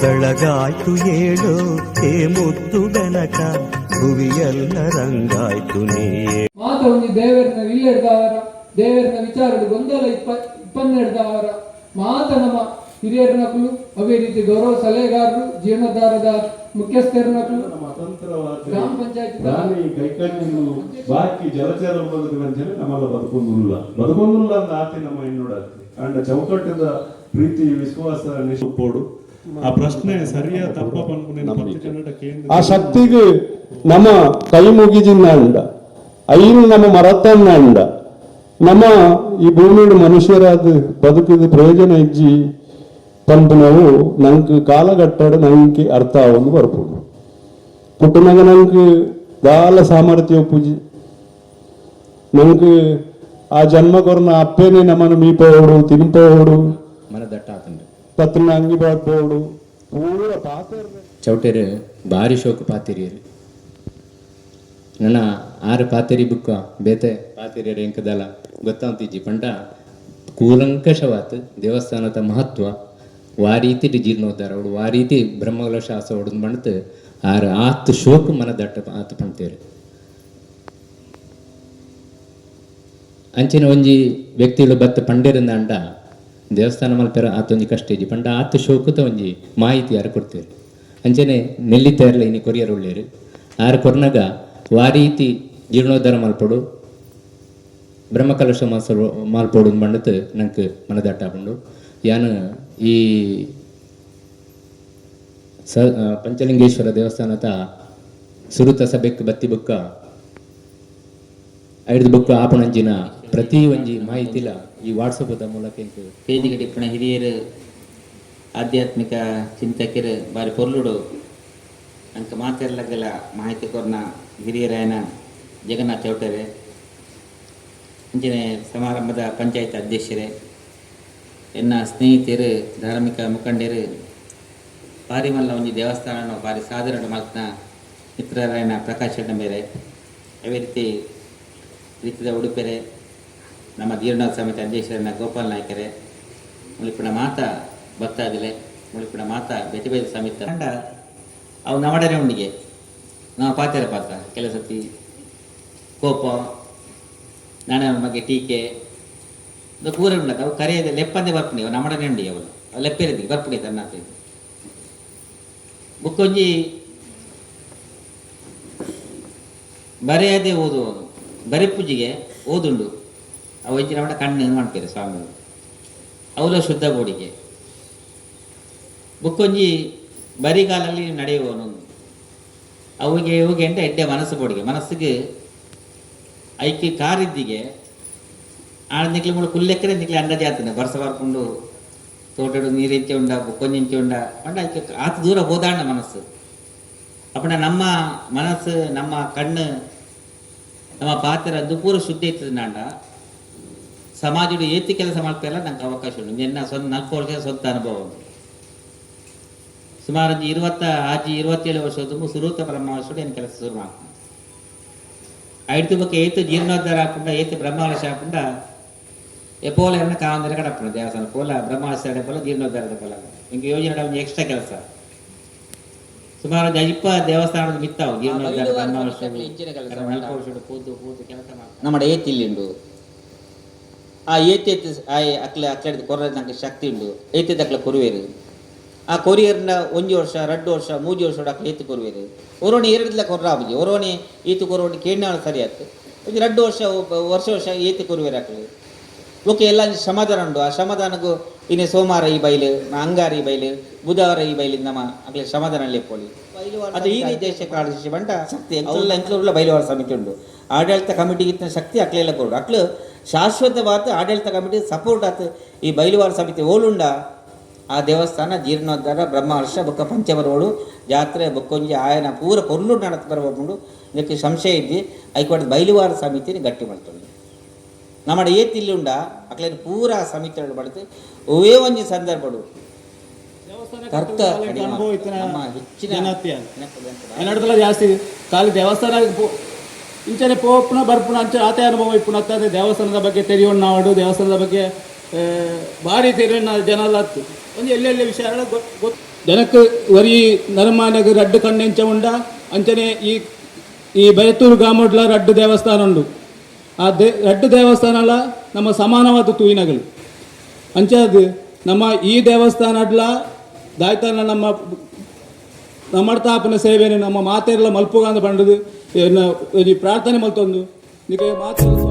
ಬೆಳಗಾಯ್ತು ಏಳು ಹೇ ಮುತ್ತು ಬೆನಕ. ಹುವಿಯಲ್ಲ ರಂಗಾಯ್ತು ನೀ. ಮಾತ ಒಂದು ದೇವರನ್ನ ಇಲ್ಲೆಡ್ದವರ ದೇವರನ್ನ ವಿಚಾರದ ಗೊಂದಲ ಇಪ್ಪ ಇಪ್ಪನ್ನೆಡ್ದವರ ಮಾತ ನಮ್ಮ ಹಿರಿಯರ ನಕಲು ಅವೇ ರೀತಿ ಗೌರವ ಸಲಹೆಗಾರರು ಜೀರ್ಣೋದ್ಧಾರದ ಮುಖ್ಯಸ್ಥರ ನಕಲು. ಅತಂತ್ರವಾದ ಗ್ರಾಮ ಪಂಚಾಯತ್ ಪ್ರಾಣಿ ಕೈಕಣ್ಣನ್ನು ಬಾಕಿ ಜಲಚರ ಬದುಕಂತೇಳಿ ನಮ್ಮೆಲ್ಲ ಬದುಕೊಂದುಲ್ಲ ಬದುಕೊಂದುಲ್ಲ ಅಂತ ಆತಿ ನಮ್ಮ ಹೆಣ್ಣುಡಾತಿ ಅಂಡ ಚೌಕಟ್ಟದ ಪ್ರೀತಿ ವಿಶ್ವಾಸ ನಿಷ್ಪೋಡು ಆ ಪ್ರಶ್ನೆ ಸರಿಯ ತಪ್ಪ ಬಂದ್ಬಿಟ್ಟು ಆ ಶಕ್ತಿಗೆ ನಮ್ಮ ಕೈ ಮುಗಿದಿನ್ನೆಂಡ ಐನು ನಮ್ಮ ಮರತನ್ನೆಂಡ ನಮ್ಮ ಈ ಭೂಮಿಯ ಮನುಷ್ಯರಾದ ಬದುಕಿದ ಪ್ರಯೋಜನ ಇಜ್ಜಿ ಪಂಪನವು ನಂಗೆ ಕಾಲಗಟ್ಟಡ ನಂಗೆ ಅರ್ಥ ಒಂದು ಬರ್ಬೋದು. ಪುಟ್ಟನಾಗ ನಂಗೆ ದಾಲ ಸಾಮರ್ಥ್ಯ ಪೂಜಿ ನಂಗೆ ಆ ಜನ್ಮಗೊರ್ನ ಅಪ್ಪೇನೆ ನಮ್ಮನ್ನು ಮೀಪೋಡು ತಿನ್ಪೋಡು. ಮನೆ ದಟ್ಟ ತತ್ರನ ಅಂಗಿ ಬಾಡ್ಬೋಡು ಪೂರ ಚೌಟೇರು ಭಾರಿ ಶೋಕು ಪಾತಿರಿಯರು ನನ್ನ ಆರು ಪಾತಿರಿ ಬುಕ್ಕ, ಬೇತೆ ಪಾತಿರಿಯರು ಎಂಕದಲ್ಲ ಗೊತ್ತಾಂತಿಜ್ಜಿ ಪಂಡ, ಕೂಲಂಕಷವಾತ್ ದೇವಸ್ಥಾನದ ಮಹತ್ವ, ವಾ ರೀತಿ ಜೀರ್ಣೋದ್ಧಾರ, ಅವಳು ವಾ ರೀತಿ ಬ್ರಹ್ಮಗಳ ಶಾಸ ಹೊಡೆದು ಬಂಡ್ತು ಆರು ಆತ್ ಶೋಕ ಮನ ದಟ್ಟ ಆತು ಅಂಚಿನ ಒಂಜಿ ವ್ಯಕ್ತಿಗಳು ಬತ್ತ ಪಂಡೇರಿಂದ ಅಂಡ ದೇವಸ್ಥಾನ ಮಲ್ಪೆರ ಆತೊಂಜಿ ಕಷ್ಟ ಇಜಿ ಪಂಡ ಆತ ಶೋಕುತ ಒಂಜಿ ಮಾಹಿತಿ ಯಾರು ಕೊಡ್ತೇವೆ ಅಂಚನೆ ನೆಲ್ಲಿ ತೇರ್ಲ ಇನಿ ಕೊರಿಯರ್ ಒಳ್ಳೆಯರು. ಆರು ಕೊರ್ನಾಗ ವಾ ರೀತಿ ಜೀರ್ಣೋದ್ಧಾರ ಮಲ್ಪಡು, ಬ್ರಹ್ಮಕಲಶ ಮಾಸ ಮಾಲ್ಪೋಡು ಬಂಡತ್ ನಂಗೆ ಮನದಾಟ ಬಂಡು ಯಾನು ಈ ಸ ಪಂಚಲಿಂಗೇಶ್ವರ ದೇವಸ್ಥಾನದ ಸುರುತ ಸಭೆಕ್ ಬತ್ತಿ ಬುಕ್ಕ ಐದು ಬುಕ್ಕ ಆಪಣಂಜಿನ ಪ್ರತಿ ಒಂಜಿ ಮಾಹಿತಿಲ ಈ ವಾಟ್ಸಪ್ ಮೂಲಕ ಪೇಜಿಗೆ ಟಿಪ್ಪಣ ಹಿರಿಯರು, ಆಧ್ಯಾತ್ಮಿಕ ಚಿಂತಕರು ಬಾರಿ ಪೊರ್ಲುಡು. ಅಂಕ ಮಾತೆರ್ಲಗೆಲ್ಲ ಮಾಹಿತಿ ಕೊರ್ನ ಹಿರಿಯರಾಯನ ಜಗನ್ನಾಥ್ ಚೌಟರೆ ಅಂಚನೆ ಸಮಾರಂಭದ ಪಂಚಾಯತ್ ಅಧ್ಯಕ್ಷರೇ. ಎನ್ನ ಸ್ನೇಹಿತರು, ಧಾರ್ಮಿಕ ಮುಖಂಡರು. ಬಾರಿ ಮಲ್ಲ ಒಂಜಿ ದೇವಸ್ಥಾನ ಬಾರಿ ಸಾಧಾರಣ ಮಲ್ತನ ಮಿತ್ರರಾಯನ ಪ್ರಕಾಶ್ ಬೇರೆ ಅವೇ ರೀತಿ ರೀತಿಯ ಉಡುಪೆರೆ. ನಮ್ಮ ಜೀರ್ಣೋತ್ ಸಮಿತಿ ಅಧ್ಯಕ್ಷರನ್ನ ಗೋಪಾಲ್ ನಾಯ್ಕರೆ ಮುಳಿಪುಣ ಮಾತ ಭಕ್ತಾದಿಲೆ ಮುಳಿಪುಣ ಮಾತ ಬೆತಿ ಸಮಿತಿ ಕಂಡ ಅವು ನಮಡನೆ ಉಂಡಿಗೆ ನಾವು ಪಾತ್ರ ಪಾತ್ರ ಕೆಲವು ಸತಿ, ಕೋಪ ನನ್ನ ಬಗ್ಗೆ ಟೀಕೆ ಇದು ಕೂರ ಉಂಡದ ಅವು ಕರೆಯದೆ ಲೆಪ್ಪಂದೆ ಬರ್ಪುಣಿ ಅವು ನಮ್ಮಡನೆ ಉಂಡಿ ಅವಳು ಅವು ಲೆಪ್ಪೆರದಿ ಬರ್ಪುಣಿ ತನ್ನ ಬುಕ್ಕೊಂಜಿ ಬರೆಯದೆ ಓದುವನು ಬರೆಪುಜಿಗೆ ಓದುಂಡು. ಮಠ ಕಣ್ಣು ಮಾಡ್ತಾರೆ ಸ್ವಾಮಿಗಳು ಅವಲ ಶುದ್ಧ ಬೋಡಿಗೆ. ಬುಕ್ಕೊಂಜಿ ಬರಿಗಾಲಲ್ಲಿ ನಡೆಯುವನು ಅವಿಗೆ ಇವಿಗೆ ಎಂಟ ಎಡ್ಡೆ ಮನಸ್ಸು ಬೋಡಿಗೆ. ಮನಸ್ಸಿಗೆ ಐಕಿ ಕಾರಿದ್ದಿಗೆ ಆಳ ನಿಕ್ಲಿ ಮೂಡ ಕುಲ್ಲೆಕ್ಕರೆ ನಿಕ್ಲಿ ಅಂಡ ಜಾತಿನ ಬರ್ಸ ಬರ್ಕೊಂಡು ತೋಟಡು ನೀರಿಂಚೆ ಉಂಡ ಬುಕ್ಕೊಂಜಿಂಚೆ ಉಂಡ ಅಂಡ ಐಕೆ ಆತ ದೂರ ಹೋದಾಣ ಮನಸ್ಸು. ಅಪ್ಪಣ ನಮ್ಮ ಮನಸ್ಸು, ನಮ್ಮ ಕಣ್ಣು, ನಮ್ಮ ಪಾತ್ರ, ಅದು ಪೂರ ಶುದ್ಧ ಇರ್ತದೆ ನಾಂಡ ಸಮಾಜದ ಏತಿ ಕೆಲಸ ಮಾಡ್ತಾ ಇಲ್ಲ ನಂಗೆ ಅವಕಾಶ ಉಂಟು ನಿನ್ನ ಸ್ವಂತ ನಾಲ್ಕು ಸ್ವಂತ ಅನುಭವ ಉಂಟು. ಸುಮಾರು ಇರುವತ್ತ ಆಜಿ ಇರುವತ್ತೇಳು ವರ್ಷದ್ದು ಸುರೂತ ಬ್ರಹ್ಮವರ್ಷಡು ಏನು ಕೆಲಸ ಶುರು ಮಾಡ್ಕೊಂಡು. ಐದು ಬಗ್ಗೆ ಏತು ಜೀರ್ಣೋದ್ಧಾರ ಹಾಕೊಂಡ ಏತು ಬ್ರಹ್ಮವರ್ಷ ಹಾಕೊಂಡ ಎಪೋಲ ಎಣ್ಣ ಕಾವಂದಿರ ಕಡಪ್ಪಣ ದೇವಸ್ಥಾನ ಪೋಲ ಬ್ರಹ್ಮವರ್ಷ ಪೋಲ ಜೀರ್ಣೋದ್ಧಾರದ ಪೋಲ. ನಿಮಗೆ ಯೋಜನೆ ಒಂದು ಎಕ್ಸ್ಟ್ರಾ ಕೆಲಸ. ಸುಮಾರು ಒಂದು ಅಯ್ಯಪ್ಪ ದೇವಸ್ಥಾನದ ಮಿತ್ತಾವು ಜೀರ್ಣೋದ್ಧಾರ ಬ್ರಹ್ಮವರ್ಷ ಕೂತು ಕೆಲಸ ಮಾಡಿ ನಮ್ಮ ಏತಿಲ್ಲಿ ಉಂಟು. ಆ ఆ ಆ అట్ల ಅಕ್ಲೆ కొర్ర నాకు ಶಕ್ತಿ ಉಂಡು ఏతేది ಅಕ್ಲೆ కొరివేరు ಆ ಕೊರಿಯರ್ನ ಒಂಜಿ ವರ್ಷ ಎರಡು ವರ್ಷ ಮೂರು ವರ್ಷ ಅಕ್ಕ ಏತು ಕೊರುವೆರು. ಒರೋಣಿ ಎರಡ್ಲ ಕೊರ್ರಾಬುಜಿ ಒರೋಣಿ ಈತು ಕೊರೋಣಿ ಕೇಂದ್ರ ಸರಿ ಆಯ್ತು ಇದು ಎರಡು ವರ್ಷ ವರ್ಷ ವರ್ಷ ಏತು ಕೊರುವೆರು ಅಕ್ಲೆ. ಓಕೆ ಎಲ್ಲ ಸಮಾಧಾನ ಉಂಡು ಆ ಸಮಾಧಾನಗೂ ಇನ್ನು ಸೋಮವಾರ ಈ ಬೈಲು ಅಂಗಾರ ಈ ಬೈಲು ಬುಧವಾರ ಈ ಬೈಲು ನಮ್ಮ ಆಗಲಿ ಸಮಾಧಾನ ಲೆಪ್ಪೊಳಿ ಅದು ಈ ದೇಶ ಕಾಳಜಿ ಬಂಟ ಶಕ್ತಿ ಎಲ್ಲ ಎಂಕ್ಲೂರ್ಲ ಬೈಲುವಾರ ಸಮಿತಿ ಉಂಡು ಆಡಳಿತ ಕಮಿಟಿಗಿತ್ತ ಶಕ್ತಿ ಅಕ್ಲೆಲ್ಲ ಕೊಡು. ಅಕ್ಲು ಶಾಶ್ವತವಾದ ಆಡಳಿತ ಕಮಿಟಿ ಸಪೋರ್ಟ್ ಆತ. ಈ ಬೈಲುವಾರ ಸಮಿತಿ ಓಲುಂಡ ಆ ದೇವಸ್ಥಾನ ಜೀರ್ಣೋದ್ಧಾರ ಬ್ರಹ್ಮಹರ್ಷ ಬೊಕ್ಕ ಪಂಚಮರೋಳು ಜಾತ್ರೆ ಬೊಕ್ಕೊಂಜಿ ಆಯನ ಪೂರ ಪೊರ್ಲು ನಡತ್ ಬರಬಂಡು ಇದಕ್ಕೆ ಸಂಶಯ ಇದ್ದು ಐಕೋಟ ಬೈಲುವಾರ ಸಮಿತಿನ ಗಟ್ಟಿ ಮಾಡ್ತೀವಿ ನಮ್ಮ ಏತಿಲ್ಲುಂಡ ಅಕ್ಲೇನ ಪೂರ ಸಮಿತಿ ಮಾಡುತ್ತೆ ಒವೇ ಒಂದು ಸಂದರ್ಭಗಳು ಕರ್ತ ಹೆಚ್ಚಿನ ಜಾಸ್ತಿ. ಖಾಲಿ ದೇವಸ್ಥಾನ ಇಂಚನೆ ಪೋಪುನ ಬರ್ಪುನ ಅಂಚ ಆತೆ ಅನುಭವ ಇಪ್ಪುನ. ಅತ್ತದೆ ದೇವಸ್ಥಾನದ ಬಗ್ಗೆ ತೆರಿಯೋಣ ನಾವು ದೇವಸ್ಥಾನದ ಬಗ್ಗೆ ಭಾರಿ ತೆರಿಯೋಣ ಜನ ಎಲ್ಲ ಒಂದು ಎಲ್ಲೆಲ್ಲಿ ವಿಷಯ ಜನಕ್ಕೆ ವರಿ ನರಮಾನಗ ರಡ್ಡು ಕಣ್ಣೆಂಚ ಉಂಡ, ಅಂಚನೆ ಈ ಈ ಬೈತೂರು ಗ್ರಾಮಡ್ಲ ರಡ್ಡು ದೇವಸ್ಥಾನ ಉಂಡು. ಆ ದೇ, ರಡ್ಡು ದೇವಸ್ಥಾನಲ ನಮ್ಮ ಸಮಾನವಾದ ತೂಯಿನಗಳು. ಅಂಚಾದ ನಮ್ಮ ಈ ದೇವಸ್ಥಾನಡ್ಲ ದಾಯ್ತಾನ ನಮ್ಮ, ನಮ್ಮಡ್ತಾಪನ ಸೇವೆನೆ ನಮ್ಮ ಮಾತೆಲ್ಲ ಮಲ್ಪುಗಾಂದ ಅಂತ ಬಂಡದು ಪ್ರಾರ್ಥನೆ ಮಲ್ತೊಂದು ನಿಮಗೆ ಮಾತು